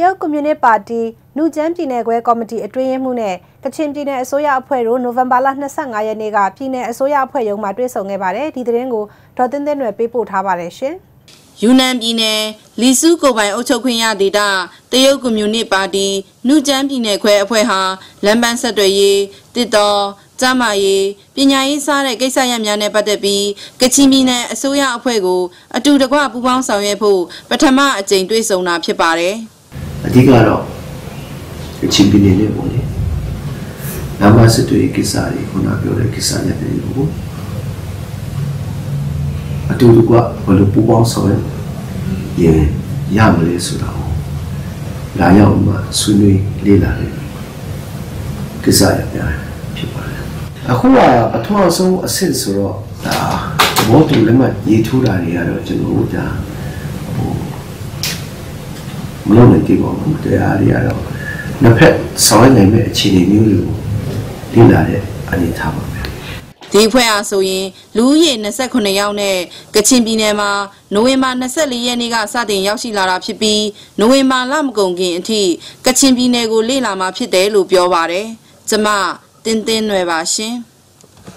ရုတ်ကွန်မြူနစ်ပါတီနူကျန်းပြည်နယ်ခွဲကော်မတီအတွင်းရေးမှူးနဲ့ကချင်ပြည်နယ်အစိုးရအဖွဲ့တို့နိုဝင်ဘာလ25ရက်နေ့ကပြည်내အစိုးရအဖွဲ့ရုံးမှာတွေ့ဆုံခဲ့ပါတယ်ဒီသတင်းကိုဒေါ်သင်းသင်းတွေပေးပို့ထားပါတယ်ရှင်ယူနန်ပြည်နယ်လီစုကိုပိုင်အုပ်ချုပ်ခွင့်ရဒေသတရုတ်ကွန်မြူနစ်ပါတီနုကျန်းပြည်နယ်ခွဲအဖွဲ့ဟာလမ်းပန်းဆက်သွယ်ရေးတစ်တော်ကျမရေးပညာရေးစတဲ့ကိစ္စရပ်များနဲ့ပတ်သက်ပြီးကချင်ပြည်နယ်အစိုးရအဖွဲ့ကိုအတူတကွပူးပေါင်းဆောင်ရွက်ဖို့ပထမအကြိမ်တွေ့ဆုံတာဖြစ်ပါတယ် အဓိကတော့ကချင်ပြည်နယ်နဲ့ပေါ့လေနမစတူကိစ္စတွေခုနပြောတဲ့ကိစ္စရပ်တွေကိုအတူတကွဘယ်လိုပူးပေါင်းဆောင်ရွက်ရင်ရမလဲဆိုတာကိုလာရောက်မှဆွေးနွေးလေ့လာတယ်ကိစ္စရပ်များဖြစ်ပါတယ်အခုကပထမဆုံးအဆင့်ဆိုတော့ဒါဘောတူလက်မှတ်ရေးထိုးတာတွေကတော့ကျွန်တော်တို့ဒါဟို မလုပ်နိုင်သေးပါဘူးတရားတွေကတော့နှစ်ဖက်ဆောင်ရွက်နိုင်မဲ့အခြေအနေမျိုးတွေကိုလေ့လာတဲ့အနေအထားပါပဲဒီဖွဲ့အားဆိုရင်လူဦးရေ28ယောက်နဲ့ကချင်ပြည်နယ်မှာနိုဝင်ဘာ24ရက်နေ့ကစတင်ရောက်ရှိလာတာဖြစ်ပြီးနိုဝင်ဘာလမကုန်ခင်အထိကချင်ပြည်နယ်ကိုလေ့လာမှာဖြစ်တယ်လို့ပြောပါတယ်။ကျမတင်းတင်းနွယ်ပါရှင်။